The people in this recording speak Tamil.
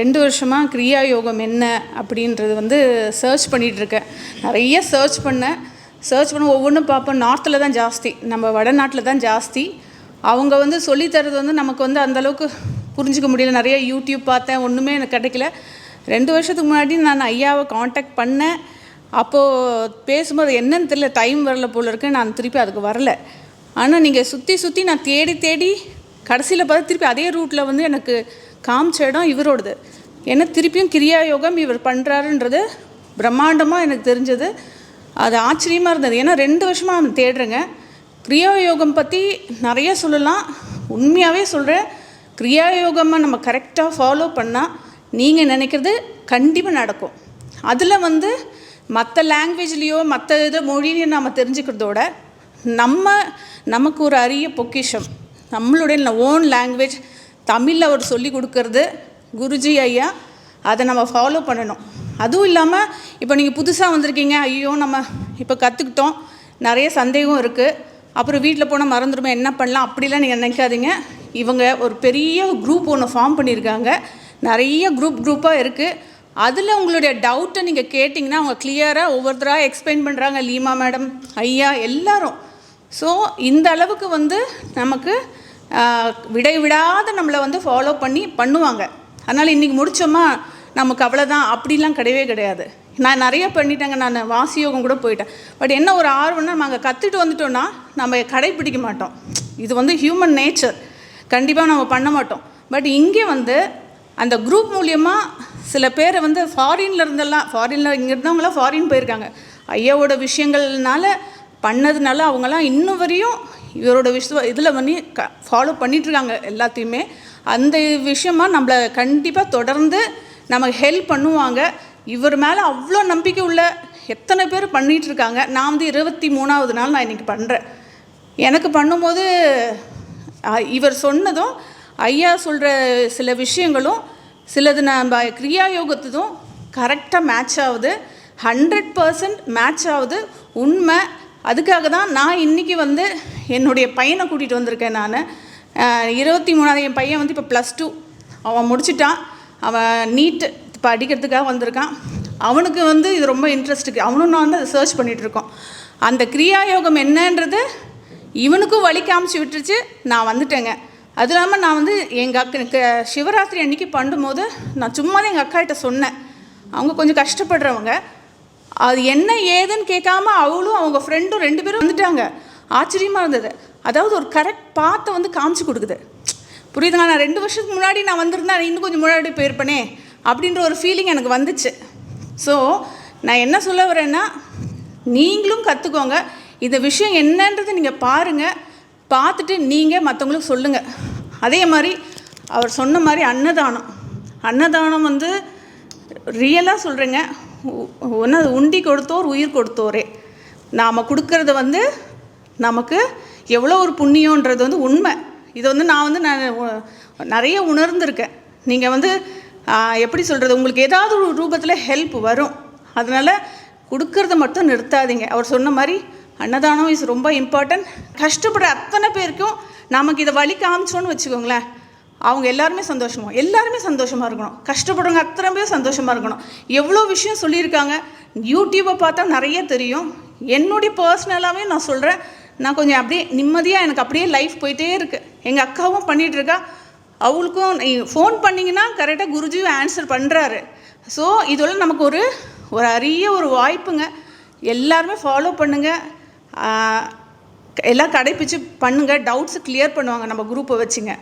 ரெண்டு வருஷமாக கிரியா யோகம் என்ன அப்படின்றது வந்து சர்ச் பண்ணிகிட்ருக்கேன் நிறைய சர்ச் பண்ணேன். சர்ச் பண்ண ஒவ்வொன்றும் பார்ப்போம் நார்த்தில் தான் ஜாஸ்தி. நம்ம வடநாட்டில் தான் ஜாஸ்தி. அவங்க வந்து சொல்லித்தரது வந்து நமக்கு வந்து அந்தளவுக்கு புரிஞ்சுக்க முடியல. நிறைய யூடியூப் பார்த்தேன். ஒன்றுமே எனக்கு கிடைக்கல. ரெண்டு வருஷத்துக்கு முன்னாடி நான் ஐயாவை காண்டாக்ட் பண்ணேன். அப்போது பேசும்போது என்னன்னு தெரியல. டைம் வரல போல இருக்கு. நான் திருப்பி அதுக்கு வரல. ஆனால் நீங்கள் சுற்றி சுற்றி நான் தேடி தேடி கடைசியில் பார்த்தா திருப்பி அதே ரூட்டில் வந்து எனக்கு காமிச்ச இடம் இவரோடது. ஏன்னா திருப்பியும் கிரியா யோகம் இவர் பண்ணுறாருன்றது பிரம்மாண்டமாக எனக்கு தெரிஞ்சது. அது ஆச்சரியமாக இருந்தது. ஏன்னா ரெண்டு வருஷமாக அவன் தேடுறேங்க. கிரியா யோகம் பற்றி நிறைய சொல்லலாம். உண்மையாகவே சொல்கிறேன் கிரியா யோகமாக நம்ம கரெக்டாக ஃபாலோ பண்ணால் நீங்கள் நினைக்கிறது கண்டிப்பாக நடக்கும். அதில் வந்து மற்ற லாங்குவேஜ்லேயோ மற்ற இது மொழியிலையோ நம்ம தெரிஞ்சுக்கிறதோட நம்ம நமக்கு ஒரு அரிய பொக்கிஷம். நம்மளுடைய ஓன் லாங்குவேஜ் தமிழில் அவர் சொல்லி கொடுக்கறது குருஜி ஐயா. அதை நம்ம ஃபாலோ பண்ணணும். அதுவும் இல்லாமல் இப்போ நீங்கள் புதுசாக வந்திருக்கீங்க. ஐயோ நம்ம இப்போ கற்றுக்கிட்டோம் நிறைய சந்தேகம் இருக்குது அப்புறம் வீட்டில் போனால் மறந்துடுமே. என்ன பண்ணலாம்? அப்படிலாம் நீங்கள் நினைக்காதீங்க. இவங்க ஒரு பெரிய குரூப் ஒன்று ஃபார்ம் பண்ணியிருக்காங்க. நிறைய குரூப் குரூப்பாக இருக்குது அதில் உங்களுடைய டவுட்டை நீங்கள் கேட்டிங்கன்னா அவங்க கிளியராக ஒவ்வொருத்தராக எக்ஸ்பிளைன் பண்ணுறாங்க லீமா மேடம் ஐயா எல்லாரும். ஸோ இந்த அளவுக்கு வந்து நமக்கு விடைவிடாத நம்மளை வந்து ஃபாலோ பண்ணி பண்ணுவாங்க. அதனால் இன்றைக்கி முடித்தோமா நமக்கு அவ்வளோதான் அப்படிலாம் கிடையவே கிடையாது. நான் நிறைய பண்ணிட்டேங்க நான். வாசியோகம் கூட போயிட்டேன். பட் என்ன ஒரு ஆர்வம்னா நம்ம அங்கே கற்றுட்டு வந்துட்டோன்னா நம்ம கடைப்பிடிக்க மாட்டோம். இது வந்து ஹியூமன் நேச்சர் கண்டிப்பாக நம்ம பண்ண மாட்டோம். பட் இங்கே வந்து அந்த குரூப் மூலியமாக சில பேரை வந்து ஃபாரின்ல இருந்தெல்லாம் ஃபாரினில் இங்கே இருந்தவங்களாம் ஃபாரின் போயிருக்காங்க. ஐயாவோட விஷயங்கள்னால பண்ணதுனால அவங்களாம் இன்னும் வரையும் இவரோட விஷயம் இதில் பண்ணி க ஃபாலோ பண்ணிகிட்ருக்காங்க எல்லாத்தையுமே. அந்த விஷயமா நம்மளை கண்டிப்பாக தொடர்ந்து நமக்கு ஹெல்ப் பண்ணுவாங்க. இவர் மேலே அவ்வளோ நம்பிக்கை உள்ள எத்தனை பேர் பண்ணிகிட்ருக்காங்க நான் வந்து இருபத்தி மூணாவது நாள் நான் இன்றைக்கி பண்ணுறேன் எனக்கு பண்ணும்போது இவர் சொன்னதும் ஐயா சொல்கிற சில விஷயங்களும் சிலது நம்ம கிரியா யோகத்துதும் கரெக்டாக மேட்ச் ஆகுது. ஹண்ட்ரட் பர்சன்ட் மேட்ச் ஆகுது. உண்மை. அதுக்காக தான் நான் இன்றைக்கி வந்து என்னுடைய பையனை கூட்டிகிட்டு வந்திருக்கேன் நான். இருபத்தி மூணாவது என் பையன் வந்து இப்போ ப்ளஸ் டூ அவன் முடிச்சிட்டான். அவன் நீட்டு படிக்கிறதுக்காக வந்திருக்கான். அவனுக்கு வந்து இது ரொம்ப இன்ட்ரெஸ்ட்டுக்கு அவனும் நான் வந்து அதை சர்ச் பண்ணிகிட்ருக்கோம் அந்த கிரியா யோகம் என்னன்றது இவனுக்கும் வழி காமிச்சு விட்டுருச்சு. நான் வந்துட்டேங்க. அது இல்லாமல் நான் வந்து எங்கள் அக்கா சிவராத்திரி அன்னைக்கு பண்ணும்போது நான் சும்மா எங்கள் அக்காகிட்ட சொன்னேன். அவங்க கொஞ்சம் கஷ்டப்படுறவங்க. அது என்ன ஏதுன்னு கேட்காம அவளும் அவங்க ஃப்ரெண்டும் ரெண்டு பேரும் வந்துட்டாங்க. ஆச்சரியமாக இருந்தது. அதாவது ஒரு கரெக்ட் பாத்தை வந்து காமிச்சு கொடுக்குது. புரியுதுங்களா? நான் ரெண்டு வருஷத்துக்கு முன்னாடி நான் வந்திருந்தா இன்னும் கொஞ்சம் முன்னாடி போயிருப்பேனே அப்படின்ற ஒரு ஃபீலிங் எனக்கு வந்துச்சு. ஸோ நான் என்ன சொல்ல வரேன்னா நீங்களும் கற்றுக்கோங்க இந்த விஷயம் என்னன்றதை நீங்கள் பாருங்கள் பார்த்துட்டு நீங்கள் மற்றவங்களுக்கு சொல்லுங்கள் அதே மாதிரி அவர் சொன்ன மாதிரி அன்னதானம். அன்னதானம் வந்து ரியலாக சொல்கிறேங்க ஒன்று உண்டி கொடுத்தோர் உயிர் கொடுத்தோரே. நாம் கொடுக்கறது வந்து நமக்கு எவ்வளோ ஒரு புண்ணியன்றது வந்து உண்மை. இது வந்து நான் வந்து நான் நிறைய உணர்ந்திருக்கேன். நீங்கள் வந்து எப்படி சொல்கிறது உங்களுக்கு ஏதாவது ஒரு ரூபத்தில் ஹெல்ப் வரும். அதனால் கொடுக்கறத மட்டும் நிறுத்தாதீங்க. அவர் சொன்ன மாதிரி அன்னதானம் இஸ் ரொம்ப இம்பார்ட்டன்ட் கஷ்டப்படுற அத்தனை பேருக்கும் நமக்கு இதை வழி காமிச்சோன்னு வச்சுக்கோங்களேன். அவங்க எல்லாருமே சந்தோஷமாக எல்லாருமே சந்தோஷமாக இருக்கணும். கஷ்டப்படுறவங்க அத்தனை பேர் சந்தோஷமாக இருக்கணும். எவ்வளோ விஷயம் சொல்லியிருக்காங்க. யூடியூப்பை பார்த்தா நிறைய தெரியும். என்னுடைய பர்சனலாகவே நான் சொல்கிறேன் நான் கொஞ்சம் அப்படியே நிம்மதியாக எனக்கு அப்படியே லைஃப் போயிட்டே இருக்குது எங்கள் அக்காவும் பண்ணிகிட்ருக்கா அவளுக்கும் ஃபோன் பண்ணிங்கன்னா கரெக்டாக குருஜியும் ஆன்சர் பண்ணுறாரு ஸோ இதெல்லாம் நமக்கு ஒரு ஒரு அரிய ஒரு வாய்ப்புங்க. எல்லாருமே ஃபாலோ பண்ணுங்கள் எல்லாம் கடைப்பிடிச்சு பண்ணுங்கள் டவுட்ஸை கிளியர் பண்ணுவாங்க. நம்ம குரூப்பை வச்சுங்க.